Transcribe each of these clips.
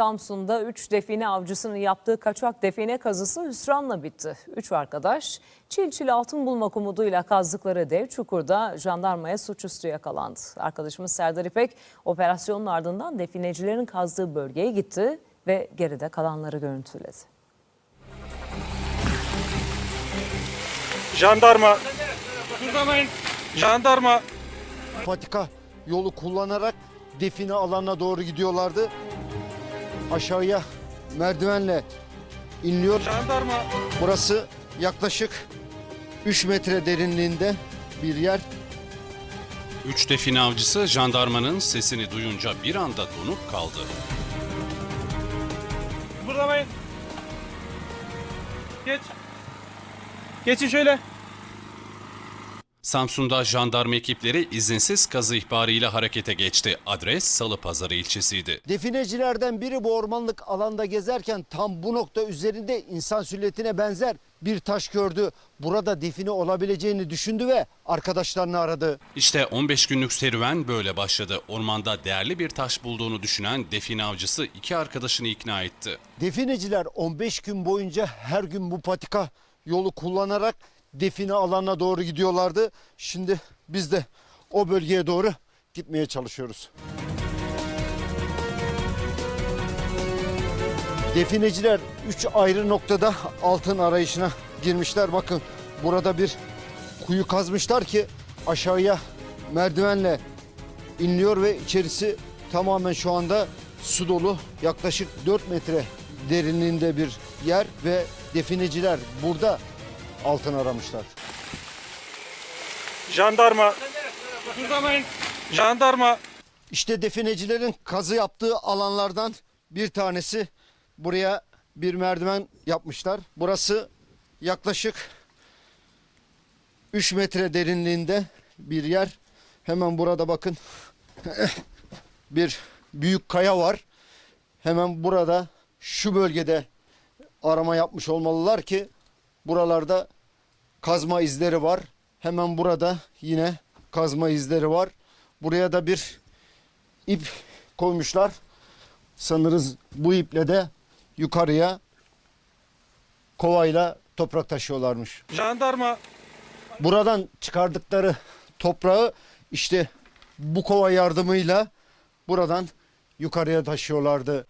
Samsun'da 3 define avcısının yaptığı kaçak define kazısı hüsranla bitti. 3 arkadaş çil çil altın bulmak umuduyla kazdıkları dev çukurda jandarmaya suçüstü yakalandı. Arkadaşımız Serdar İpek operasyonun ardından definecilerin kazdığı bölgeye gitti ve geride kalanları görüntüledi. Jandarma. Jandarma. patika yolu kullanarak define alanına doğru gidiyorlardı. Aşağıya merdivenle iniliyor. Jandarma. Burası yaklaşık 3 metre derinliğinde bir yer. Üç define avcısı jandarmanın sesini duyunca bir anda donup kaldı. Buradamayın. Geç. Geçin şöyle. Samsun'da jandarma ekipleri izinsiz kazı ihbarıyla harekete geçti. Adres Salıpazarı ilçesiydi. Definecilerden biri bu ormanlık alanda gezerken tam bu nokta üzerinde insan silüetine benzer bir taş gördü. Burada define olabileceğini düşündü ve arkadaşlarını aradı. İşte 15 günlük serüven böyle başladı. Ormanda değerli bir taş bulduğunu düşünen define avcısı iki arkadaşını ikna etti. Defineciler 15 gün boyunca her gün bu patika yolu kullanarak define alanına doğru gidiyorlardı. Şimdi biz de o bölgeye doğru gitmeye çalışıyoruz. Defineciler 3 ayrı noktada altın arayışına girmişler. Bakın burada bir kuyu kazmışlar ki aşağıya merdivenle iniliyor ve içerisi tamamen şu anda su dolu. Yaklaşık 4 metre derinliğinde bir yer ve defineciler burada altın aramışlar. Jandarma. Buradamayın. Jandarma. İşte definecilerin kazı yaptığı alanlardan bir tanesi buraya bir merdiven yapmışlar. Burası yaklaşık 3 metre derinliğinde bir yer. Hemen burada bakın bir büyük kaya var. Hemen burada şu bölgede arama yapmış olmalılar ki buralarda kazma izleri var. Hemen burada yine kazma izleri var. Buraya da bir ip koymuşlar. Sanırız bu iple de yukarıya kovayla toprak taşıyorlarmış. Jandarma. Buradan çıkardıkları toprağı işte bu kova yardımıyla buradan yukarıya taşıyorlardı.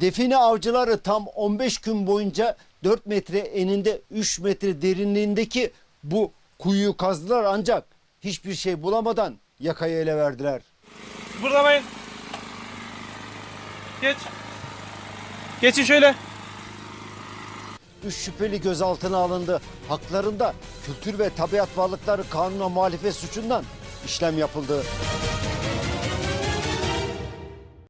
Define avcıları tam 15 gün boyunca 4 metre eninde 3 metre derinliğindeki bu kuyuyu kazdılar ancak hiçbir şey bulamadan yakayı ele verdiler. Buradamayın. Geç. Geçin şöyle. Üç şüpheli gözaltına alındı. Haklarında kültür ve tabiat varlıkları kanuna muhalefet suçundan işlem yapıldı.